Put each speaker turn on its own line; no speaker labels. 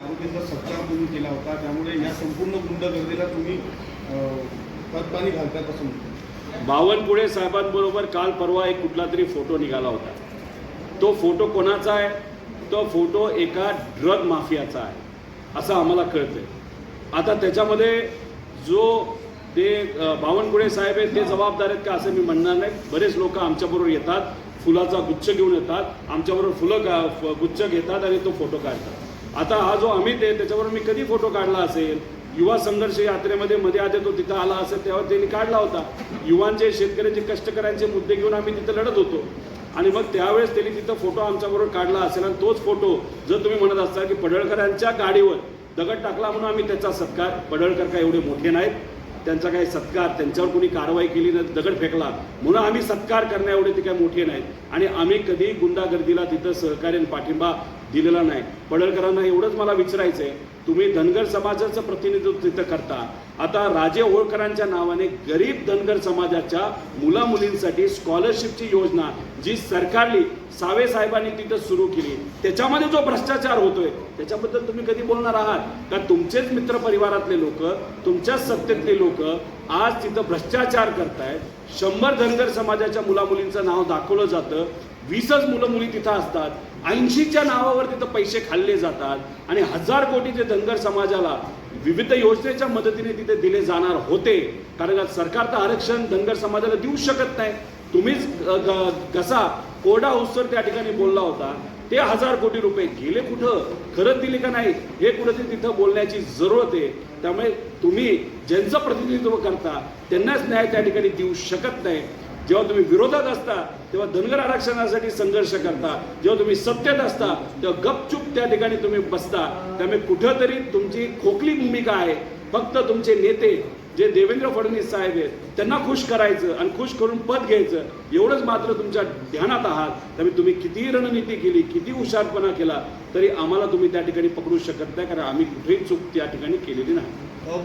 आरोपींचा सत्कार तुम्ही केला होता. त्यामुळे या संपूर्ण गुंडगर्दीला तुम्ही पदपाणी घालतात असं म्हणतो
बावनकुळे साहेबांबरोबर काल परवा एक कुठला तरी फोटो निघाला होता. तो फोटो कोणाचा आहे? तो फोटो एका ड्रग माफियाचा आहे असं आम्हाला कळतंय. आता त्याच्यामध्ये जो ते बावनकुळे साहेब आहेत ते जबाबदार आहेत का असं मी म्हणणार नाही. बरेच लोक आमच्याबरोबर येतात फुलाचा गुच्छ घेऊन येतात आमच्याबरोबर फुलं का गुच्छ घेतात आणि तो फोटो काढतात. आता हा जो अमित आहे त्याच्याबरोबर मी कधी फोटो काढला असेल? युवा संघर्ष यात्रेमध्ये मध्ये आधी तो तिथं आला असेल तेव्हा त्यांनी काढला होता. युवांचे शेतकऱ्यांचे कष्टकऱ्यांचे मुद्दे घेऊन आम्ही तिथं लढत होतो. आणि मग त्यावेळेस त्यांनी तिथं फोटो आमच्याबरोबर काढला असेल आणि तोच फोटो जर तुम्ही म्हणत असता की पडळकरांच्या गाडीवर दगड टाकला म्हणून आम्ही त्याचा सत्कार पडळकर काय एवढे मोठे नाहीत. त्यांचा काही सत्कार त्यांच्यावर कोणी कारवाई केली नाही दगड फेकला. म्हणून आम्ही सत्कार करण्या एवढे ते काही मोठे नाहीत. आणि आम्ही कधी गुंडागर्दीला तिथं सहकार्य पाठिंबा दिलेला नाही. पडळकरांना एवढंच मला विचारायचं आहे तुम्ही धनगर समाजाचं प्रतिनिधित्व तिथं करता आता राजे होळकरांच्या नावाने गरीब धनगर समाजाच्या मुला मुलींसाठी स्कॉलरशिपची योजना जी सरकारली सावे साहेबांनी तिथं सुरू केली. त्याच्यामध्ये जो भ्रष्टाचार होतोय त्याच्याबद्दल तुम्ही कधी बोलणार आहात? का तुमचेच मित्र परिवारातले लोक तुमच्याच सत्तेतले लोक आज तिथं भ्रष्टाचार करतायत? शंभर धनगर समाजाच्या मुलामुलींचं नाव दाखवलं जातं वीसच मुलं मुली तिथं असतात ऐंशीच्या नावावर तिथं पैसे खाल्ले जातात आणि हजार कोटी ते धनगर समाजाला विविध योजनेच्या मदतीने तिथे दिले जाणार होते. कारण सरकार तर आरक्षण धनगर समाजाला देऊ शकत नाही. तुम्हीच कसा कोरडा उत्सव त्या ठिकाणी बोलला होता. ते हजार कोटी रुपये गेले कुठं? खरंच दिले का नाही? हे कुठेतरी तिथं बोलण्याची जरूरत आहे. त्यामुळे तुम्ही ज्यांचं प्रतिनिधित्व करता त्यांनाच न्याय त्या ठिकाणी देऊ शकत नाही. जेव्हा तुम्ही विरोधात असता तेव्हा धनगर आरक्षणासाठी संघर्ष करता. जेव्हा तुम्ही सत्तेत असता तेव्हा गपचूप त्या ठिकाणी तुम्ही बसता. त्यामुळे कुठंतरी तुमची खोकली भूमिका आहे. फक्त तुमचे नेते जे देवेंद्र फडणवीस साहेब आहेत त्यांना खुश करायचं आणि खुश करून पद घ्यायचं एवढंच मात्र तुमच्या ध्यानात आहात. त्यामुळे तुम्ही कितीही रणनीती केली किती हुशारपणा केला तरी आम्हाला तुम्ही त्या ठिकाणी पकडू शकत नाही कारण आम्ही कुठेही चूक त्या ठिकाणी केलेली नाही.